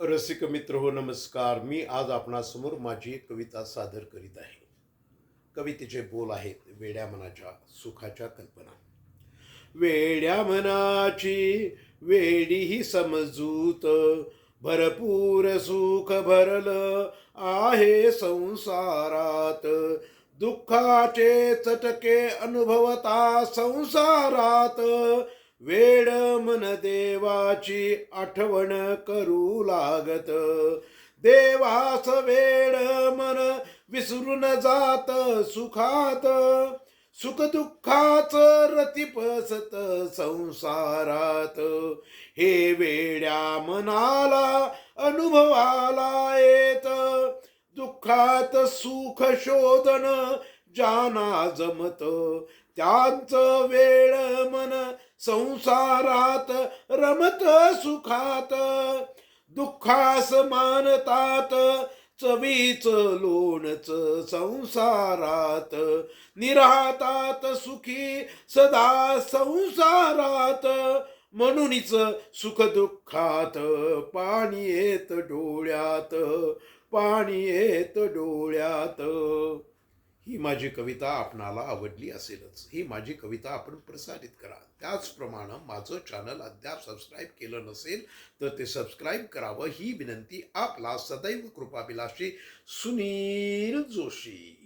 रसिक मित्र हो नमस्कार. मी आज आपणासमोर माझी एक कविता सादर करीत आहे. कवितेचे बोल आहेत वेड्या मनाच्या सुखाच्या कल्पना. वेड्या मनाची वेडी ही समजूत भरपूर सुख भरल आहे संसारात. दुःखाचे चटके अनुभवता संसारात. वेड मन देवाची आठवण करू लागत. देवास वेड मन विसरून जात सुखात. सुख दुःखाच रतिपसत संसारात. हे वेड्या मनाला अनुभवाला येत. दुःखात सुख शोधन जाना जमत त्यांचं वेळ संसारात रमत सुखात दुःखास मानतात चवीच लोणच संसारात. निराहतात सुखी सदा संसारात म्हणूनच सुख दुःखात पाणी येत डोळ्यात पाणी येत डोळ्यात. ही माझी कविता आपणाला आवडली असेलच. ही माझी कविता आपण प्रसारित करा. त्याचप्रमाणे माझं चॅनल अद्याप सबस्क्राईब केलं नसेल तर ते सबस्क्राईब करावं. ही विनंती आपला सदैव कृपाभिलाषी सुनील जोशी.